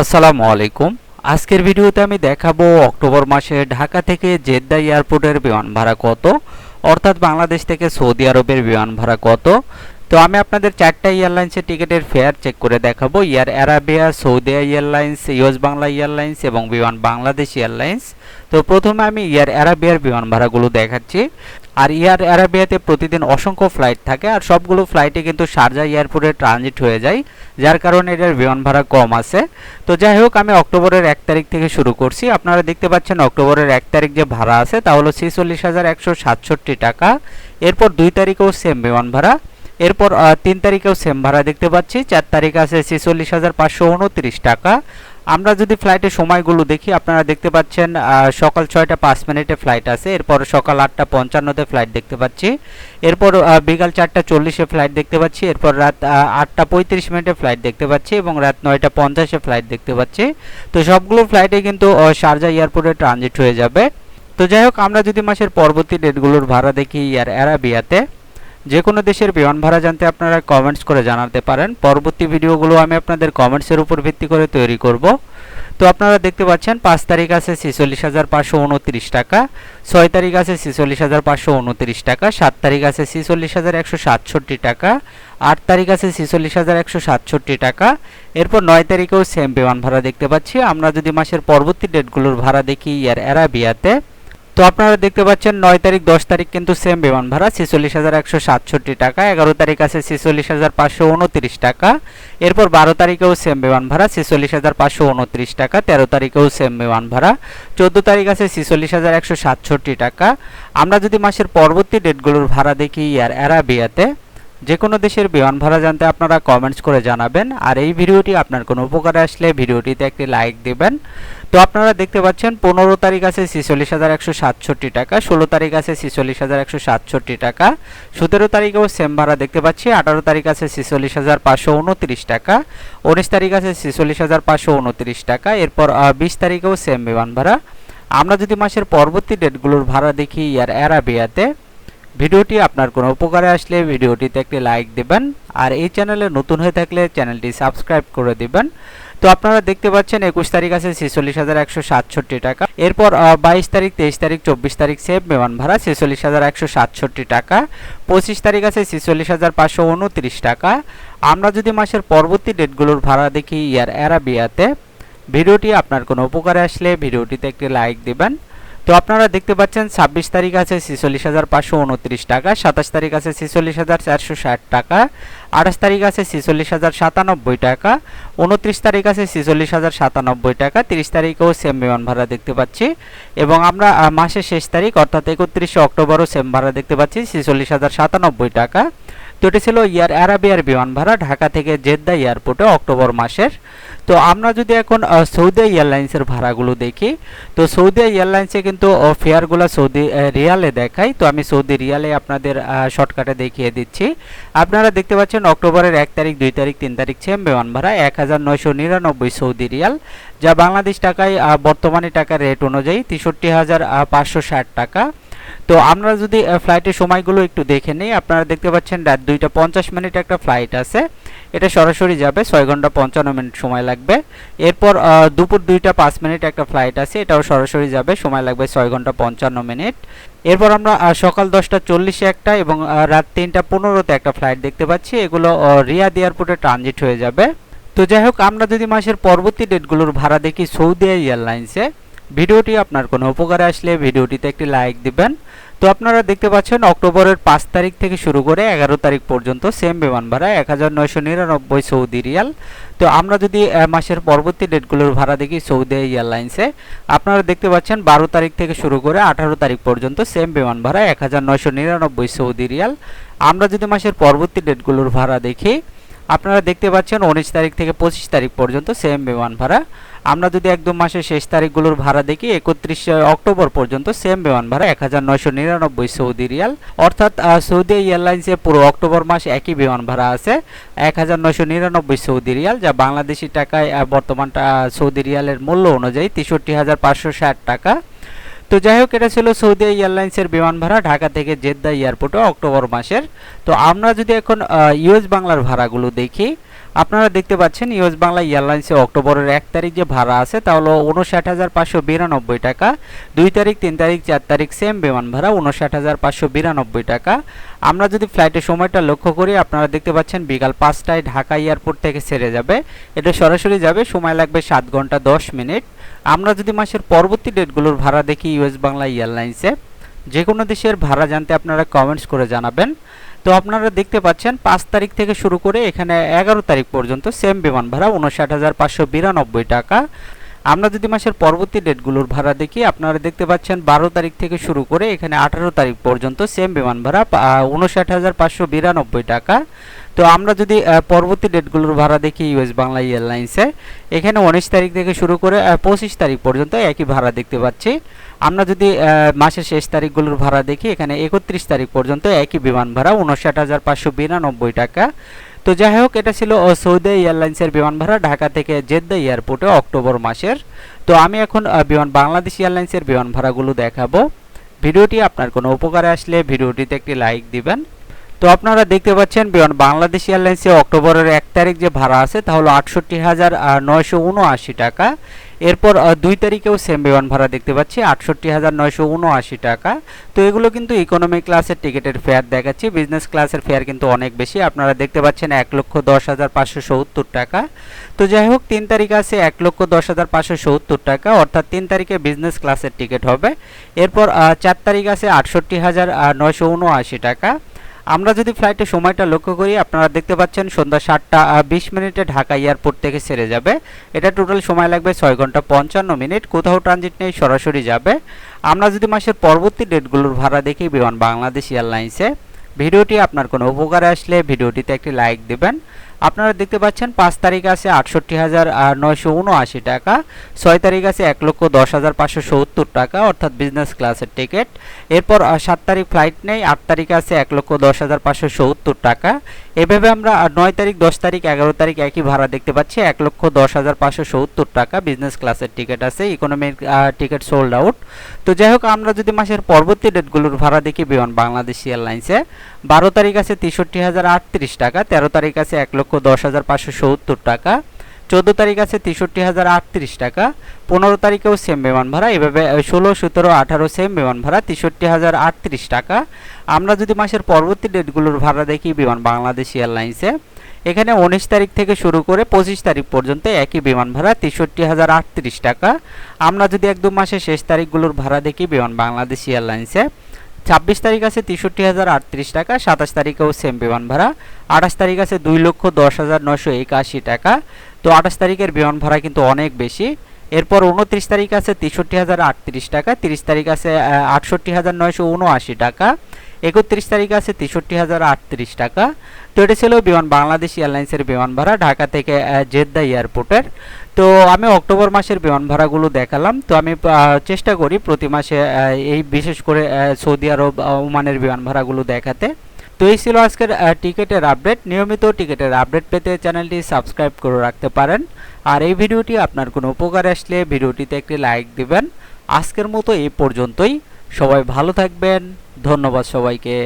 আসসালামু আলাইকুম। আজকের ভিডিওতে আমি দেখাবো অক্টোবর মাসে ঢাকা থেকে জেদ্দা এয়ারপোর্টের বিমান ভাড়া কত, অর্থাৎ বাংলাদেশ থেকে সৌদি আরবের বিমান ভাড়া কত। তো আমি আপনাদের চারটা এয়ারলাইন্সের টিকিটের ফেয়ার চেক করে দেখাবো। Air Arabia Saudi airlines, US Bangla airlines এবং বিমান বাংলাদেশ এয়ারলাইন্স। তো প্রথমে আমি এয়ার অ্যারাবিয়ার বিমান ভাড়াগুলো দেখাচ্ছি। আর এয়ার অ্যারাবিয়াতে প্রতিদিন অসংখ্য ফ্লাইট থাকে, আর সবগুলো ফ্লাইটে কিন্তু শারজা এয়ারপোর্টে ট্রানজিট হয়ে যায়, যার কারণে এটার বিমান ভাড়া কম আছে। তো যাই হোক, আমি অক্টোবরের এক তারিখ থেকে শুরু করছি। আপনারা দেখতে পাচ্ছেন অক্টোবরের এক তারিখ যে ভাড়া আছে, তা হলো ছেচল্লিশ হাজার একশো সাতষট্টি টাকা। এরপর দুই তারিখেও সেম বিমান ভাড়া। এরপর তিন তারিখেও সেম ভাড়া দেখতে পাচ্ছি। চার তারিখ আছে ছেচল্লিশ হাজার পাঁচশো উনত্রিশ টাকা। আমরা যদি ফ্লাইটের সময়গুলো দেখি, আপনারা দেখতে পাচ্ছেন সকাল ছয়টা পাঁচ মিনিটে ফ্লাইট আছে। এরপর সকাল আটটা পঞ্চান্নতে ফ্লাইট দেখতে পাচ্ছি। এরপর বিকাল চারটা চল্লিশে ফ্লাইট দেখতে পাচ্ছি। এরপর রাত আটটা পঁয়ত্রিশ মিনিটে ফ্লাইট দেখতে পাচ্ছি এবং রাত নয়টা পঞ্চাশে ফ্লাইট দেখতে পাচ্ছি। তো সবগুলো ফ্লাইটে কিন্তু শারজা এয়ারপোর্টে ট্রানজিট হয়ে যাবে। তো যাই হোক, আমরা যদি মাসের পরবর্তী ডেটগুলোর ভাড়া দেখি এয়ার অ্যারাবিয়াতে যে কোনো দেশের বিমান ভাড়া জানতে আপনারা কমেন্টস করে জানাতে পারেন। পরবর্তী ভিডিওগুলো আমি আপনাদের কমেন্টসের উপর ভিত্তি করে তৈরি করব। তো আপনারা দেখতে পাচ্ছেন, পাঁচ তারিখ আছে ছেচল্লিশ হাজার পাঁচশো উনত্রিশ টাকা, ছয় তারিখ আছে ছেচল্লিশ হাজার পাঁচশো উনত্রিশ টাকা, সাত তারিখ আছে ছেচল্লিশ হাজার একশো সাতষট্টি টাকা, আট তারিখ আছে ছেচল্লিশ হাজার একশো সাতষট্টি টাকা। এরপর নয় তারিখেও সেম বিমান ভাড়া দেখতে পাচ্ছি। আমরা যদি মাসের পরবর্তী ডেটগুলোর ভাড়া দেখি, ইয়ার অ্যারাবিয়াতে তো আপনারা দেখতে পাচ্ছেন নয় তারিখ, দশ তারিখ কিন্তু সেম বিমান ভাড়া, ছেচল্লিশ হাজার একশো সাতষট্টি টাকা, এগারো তারিখ আছে ছেচল্লিশ হাজার পাঁচশো উনত্রিশ টাকা। এরপর বারো তারিখেও সেম বিমান ভাড়া, ছেচল্লিশ হাজার পাঁচশো উনত্রিশ টাকা, তেরো তারিখেও সেম বিমান ভাড়া। চোদ্দ তারিখ আছে ছেচল্লিশ হাজার একশো সাতষট্টি টাকা। আমরা যদি মাসের পরবর্তী ডেটগুলোর ভাড়া দেখি ইয়ার অ্যারাবিয়াতে যে কোনো দেশের বিমান ভাড়া জানতে আপনারা কমেন্টস করে জানাবেন। আর এই ভিডিওটি আপনার কোনো উপকারে আসলে ভিডিওটিতে একটি লাইক দিবেন। তো আপনারা দেখতে পাচ্ছেন, পনেরো তারিখ আছে ছেচল্লিশ হাজার একশো সাতষট্টি টাকা, ষোলো তারিখ আছে ছেচল্লিশ হাজার একশো সাতষট্টি টাকা, সতেরো তারিখেও সেম ভাড়া দেখতে পাচ্ছি, আঠারো তারিখ আছে ছেচল্লিশ হাজার পাঁচশো উনত্রিশ টাকা, উনিশ তারিখ আছে ছেচল্লিশ হাজার পাঁচশো উনত্রিশ টাকা, এরপর বিশ তারিখেও সেম বিমান ভাড়া। আমরা যদি মাসের পরবর্তী ডেটগুলোর ভাড়া দেখি ইয়ার অ্যারাবিয়াতে ভিডিওটি আপনার কোনো উপকারে আসলে ভিডিওটিতে একটি লাইক দিবেন আর এই চ্যানেলে নতুন হয়ে থাকলে চ্যানেলটি সাবস্ক্রাইব করে দিবেন। তো আপনারা দেখতে পাচ্ছেন একুশ তারিখ আছে ছেচল্লিশ হাজার একশো সাতষট্টি টাকা। এরপর বাইশ তারিখ, তেইশ তারিখ, চব্বিশ তারিখ সেভ বিমান ভাড়া ছেচল্লিশ হাজার একশো সাতষট্টি টাকা। পঁচিশ তারিখ আছে ছেচল্লিশ হাজার পাঁচশো উনত্রিশ টাকা। আমরা যদি মাসের পরবর্তী ডেটগুলোর ভাড়া দেখি ইয়ার অ্যারাবিয়াতে, ভিডিওটি আপনার কোনো উপকারে আসলে ভিডিওটিতে একটি লাইক দিবেন। তো আপনারা দেখতে পাচ্ছেন, ছাব্বিশ তারিখ আছে ছেচল্লিশ হাজার পাঁচশো উনত্রিশ টাকা, সাতাশ তারিখ আছে ছেচল্লিশ হাজার চারশো ষাট টাকা, আঠাশ তারিখ আছে ছেচল্লিশ হাজার সাতানব্বই টাকা, উনত্রিশ তারিখ আছে ছেচল্লিশ হাজার সাতানব্বই টাকা, তিরিশ তারিখেও সেম বিমান ভাড়া দেখতে পাচ্ছি। এবং আমরা মাসের শেষ তারিখ, অর্থাৎ একত্রিশে অক্টোবরও সেম ভাড়া দেখতে পাচ্ছি, ছেচল্লিশ হাজার সাতানব্বই টাকা। তো ছিল ইয়ার অ্যারাবিয়ার বিমান ভাড়া ঢাকা থেকে জেদ্দা এয়ারপোর্টে অক্টোবর মাসের। তো আমরা যদি এখন সৌদি এয়ারলাইন্সের ভাড়াগুলো দেখি, তো সৌদি এয়ারলাইন্সে কিন্তু ফেয়ারগুলো সৌদি রিয়ালে দেখায়। তো আমি সৌদি রিয়ালে আপনাদের শর্টকাটে দেখিয়ে দিচ্ছি। আপনারা দেখতে পাচ্ছেন অক্টোবরের এক তারিখ, দুই তারিখ, তিন তারিখ সেম বিমান ভাড়া এক হাজার নয়শো নিরানব্বই সৌদি রিয়াল, যা বাংলাদেশ টাকায় বর্তমানে টাকার রেট অনুযায়ী তেষট্টি হাজার পাঁচশো ষাট টাকা। তো আমরা যদি ফ্লাইটের সময়গুলো একটু দেখে নিই, আপনারা দেখতে পাচ্ছেন রাত দুইটা পঞ্চাশ মিনিট একটা ফ্লাইট আছে। এটা সরাসরি যাবে, ছয় ঘণ্টা পঞ্চান্ন মিনিট সময় লাগবে। এরপর দুপুর দুইটা পাঁচ মিনিট একটা ফ্লাইট আছে, এটাও সরাসরি যাবে, সময় লাগবে ছয় ঘণ্টা পঞ্চান্ন মিনিট। এরপর আমরা সকাল দশটা চল্লিশে একটা এবং রাত তিনটা পনেরোতে একটা ফ্লাইট দেখতে পাচ্ছি। এগুলো রিয়াদ এয়ারপোর্টে ট্রানজিট হয়ে যাবে। তো যাই হোক, আমরা যদি মাসের পরবর্তী ডেটগুলোর ভাড়া দেখি সৌদি এয়ারলাইন্সে ভিডিওটি আপনার কোনো উপকারে আসলে ভিডিওটিতে একটি লাইক দিবেন। তো আপনারা দেখতে পাচ্ছেন অক্টোবরের পাঁচ তারিখ থেকে শুরু করে এগারো তারিখ পর্যন্ত সেম বিমান ভাড়া এক হাজার নয়শো নিরানব্বই সৌদি রিয়াল। তো আমরা যদি মাসের পরবর্তী ডেটগুলোর ভাড়া দেখি সৌদি এয়ারলাইন্সে, আপনারা দেখতে পাচ্ছেন বারো তারিখ থেকে শুরু করে আঠারো তারিখ পর্যন্ত সেম বিমান ভাড়া এক হাজার নয়শো নিরানব্বই সৌদি রিয়াল। আমরা যদি মাসের পরবর্তী ডেটগুলোর ভাড়া দেখি, আপনারা দেখতে পাচ্ছেন উনিশ তারিখ থেকে পঁচিশ তারিখ পর্যন্ত সেম বিমান ভাড়া আমরা যদি একদম মাসের শেষ তারিখগুলোর ভাড়া দেখি, একত্রিশে অক্টোবর পর্যন্ত সেম বিমান ভাড়া এক হাজার নয়শো নিরানব্বই সৌদি রিয়াল। অর্থাৎ সৌদি এয়ারলাইন্সে পুরো অক্টোবর মাস একই বিমান ভাড়া আছে এক হাজার নয়শো নিরানব্বই সৌদি রিয়াল, যা বাংলাদেশি টাকায় বর্তমান সৌদি রিয়ালের মূল্য অনুযায়ী তেষট্টি হাজার পাঁচশো ষাট টাকা। তো যাই হোক, এটা ছিল সৌদি এয়ারলাইন্সের বিমান ভাড়া ঢাকা থেকে জেদ্দা এয়ারপোর্টে অক্টোবর মাসের। তো আমরা যদি এখন ইউএস বাংলার ভাড়াগুলো দেখি আপনারা দেখতে পাচ্ছেন ইউএস বাংলা এয়ারলাইন্সে অক্টোবরের এক তারিখ যে ভাড়া আছে, তা হলো উনষাট হাজার পাঁচশো বিরানব্বই টাকা। দুই তারিখ, তিন তারিখ, চার তারিখ সেম বিমান ভাড়া উনষাট হাজার পাঁচশো বিরানব্বই টাকা। আমরা যদি ফ্লাইটের সময়টা লক্ষ্য করি, আপনারা দেখতে পাচ্ছেন বিকাল পাঁচটায় ঢাকা এয়ারপোর্ট থেকে ছেড়ে যাবে। এটা সরাসরি যাবে, সময় লাগবে সাত ঘণ্টা দশ মিনিট। আমরা যদি মাসের পরবর্তী ডেটগুলোর ভাড়া দেখি ইউএস বাংলা এয়ারলাইন্সে যে কোনো দেশের ভাড়া জানতে আপনারা কমেন্টস করে জানাবেন। তো আপনারা দেখতে পাচ্ছেন, পাঁচ তারিখ থেকে শুরু করে এখানে এগারো তারিখ পর্যন্ত সেম বিমান ভাড়া উনষাট হাজার পাঁচশো বিরানব্বই টাকা। আমরা যদি মাসের পরবর্তী ডেটগুলোর ভাড়া দেখি, আপনারা দেখতে পাচ্ছেন বারো তারিখ থেকে শুরু করে এখানে আঠারো তারিখ পর্যন্ত সেম বিমান ভাড়া উনষাট হাজার পাঁচশো বিরানব্বই টাকা। তো আমরা যদি পরবর্তী ডেটগুলোর ভাড়া দেখি ইউএস বাংলা এয়ারলাইন্সে, এখানে উনিশ তারিখ থেকে শুরু করে পঁচিশ তারিখ পর্যন্ত একই ভাড়া দেখতে পাচ্ছি। আমরা যদি মাসের শেষ তারিখগুলোর ভাড়া দেখি, এখানে একত্রিশ তারিখ পর্যন্ত একই বিমান ভাড়া উনষাট হাজার পাঁচশো বিরানব্বই টাকা। তো যাই হোক এটা ছিল সৌদি এয়ারলাইন্সের বিমান ভাড়া ঢাকা থেকে জেদ্দা এয়ারপোর্টে অক্টোবর মাসের। তো আমি এখন বিমান, বাংলাদেশ এয়ারলাইন্সের বিমান ভাড়াগুলো দেখাবো। ভিডিওটি আপনার কোনো উপকারে আসলে ভিডিওটিতে একটি লাইক দিবেন। তো আপনারা দেখতে পাচ্ছেন, বিমান, বাংলাদেশ এয়ারলাইন্সে অক্টোবরের এক তারিখ যে ভাড়া আছে, তা হলো আটষট্টি হাজার নয়শো উনআশি টাকা। এরপর দুই তারিখেও সেম বিমান ভাড়া দেখতে পাচ্ছি, আটষট্টি হাজার নয়শো উনআশি টাকা। তো এগুলো কিন্তু ইকোনমি ক্লাসের টিকিটের ফেয়ার দেখাচ্ছি। বিজনেস ক্লাসের ফেয়ার কিন্তু অনেক বেশি। আপনারা দেখতে পাচ্ছেন এক লক্ষ দশ হাজার পাঁচশো সত্তর টাকা। তো যাই হোক, তিন তারিখ আছে এক লক্ষ দশ হাজার পাঁচশো সত্তর টাকা। অর্থাৎ তিন তারিখে বিজনেস ক্লাসের টিকিট হবে। এরপর চার তারিখ আছে আটষট্টি হাজার নয়শো উনআশি টাকা। আমরা যদি ফ্লাইটের সময়টা লক্ষ্য করি, আপনারা দেখতে পাচ্ছেন সন্ধ্যা সাতটা বিশ মিনিটে ঢাকা এয়ারপোর্ট থেকে সেরে যাবে। এটা টোটাল সময় লাগবে ছয় ঘণ্টা পঞ্চান্ন মিনিট। কোথাও ট্রানজিট নেই, সরাসরি যাবে। আমরা যদি মাসের পরবর্তী ডেটগুলোর ভাড়া দেখি বিমান বাংলাদেশ এয়ারলাইন্সে, ভিডিওটি আপনার কোনো উপকারে আসলে ভিডিওটিতে একটি লাইক দেবেন। আপনারা দেখতে পাচ্ছেন, পাঁচ তারিখ আছে আটষট্টি হাজার নয়শো উনআশি টাকা, ছয় তারিখ আছে এক লক্ষ দশ হাজার পাঁচশো সত্তর টাকা, অর্থাৎ বিজনেস ক্লাসের টিকিট এরপর সাত তারিখ ফ্লাইট নেই, আট তারিখ আছে এক লক্ষ দশ হাজার পাঁচশো সত্তর টাকা। এভাবে আমরা নয় তারিখ, দশ তারিখ, এগারো তারিখ একই ভাড়া দেখতে পাচ্ছি, এক লক্ষ দশ হাজার পাঁচশো সত্তর টাকা বিজনেস ক্লাসের টিকিট আছে ইকোনমিক টিকিট সোল্ড আউট তো যাই হোক, আমরা যদি মাসের পরবর্তী ডেটগুলোর ভাড়া দেখি, বিমান বাংলাদেশ এয়ারলাইন্সে বারো তারিখ আছে তেষট্টি হাজার আটত্রিশ টাকা, তেরো তারিখ আছে এক লক্ষ দশ হাজার পাঁচশো সত্তর টাকা, চোদ্দ তারিখ আছে তেষট্টি হাজার আটত্রিশ টাকা, পনেরো তারিখেও সেম বিমান ভাড়া, এভাবে ষোলো, সতেরো, আঠারো সেম বিমান ভাড়া, তেষট্টি হাজার আটত্রিশ টাকা। আমরা যদি মাসের পরবর্তী ডেটগুলোর ভাড়া দেখি বিমান বাংলাদেশ এয়ারলাইন্সে, এখানে উনিশ তারিখ থেকে শুরু করে পঁচিশ তারিখ পর্যন্ত একই বিমান ভাড়া, তেষট্টি হাজার আটত্রিশ টাকা। আমরা যদি এক দু মাসের শেষ তারিখগুলোর ভাড়া দেখি বিমান বাংলাদেশ এয়ারলাইন্সে ছাব্বিশ তারিখ আছে তেষট্টি হাজার আটত্রিশ টাকা, সাতাশ তারিখেও সেম বিমান ভাড়া, আঠাশ তারিখ আছে দুই লক্ষ দশ হাজার নশো একাশি টাকা। তো আঠাশ তারিখের বিমান ভাড়া কিন্তু অনেক বেশি। এরপর উনত্রিশ তারিখ আছে তেষট্টি হাজার আটত্রিশ টাকা, তিরিশ তারিখ আছে আটষট্টি হাজার নয়শো উনআশি টাকা, একত্রিশ তারিখ আছে তেষট্টি হাজার আটত্রিশ টাকা। তো এটা ছিল বিমান বাংলাদেশ এয়ারলাইন্সের বিমান ভাড়া, ঢাকা থেকে জেদ্দা এয়ারপোর্টের। তো আমি অক্টোবর মাসের বিমান ভাড়াগুলো দেখালাম। তো আমি চেষ্টা করি প্রতি মাসে এই বিশেষ করে সৌদি আরব ওমানের বিমান ভাড়াগুলো দেখাতে। তো এই ছিল আজকের টিকিটের আপডেট। নিয়মিত টিকিটের আপডেট পেতে চ্যানেলটি সাবস্ক্রাইব করে রাখতে পারেন। আর এই ভিডিওটি আপনার কোনো উপকার আসলে ভিডিওটিতে একটি লাইক দিবেন। আজকের মতো এই পর্যন্তই। সবাই ভালো থাকবেন। ধন্যবাদ সবাইকে।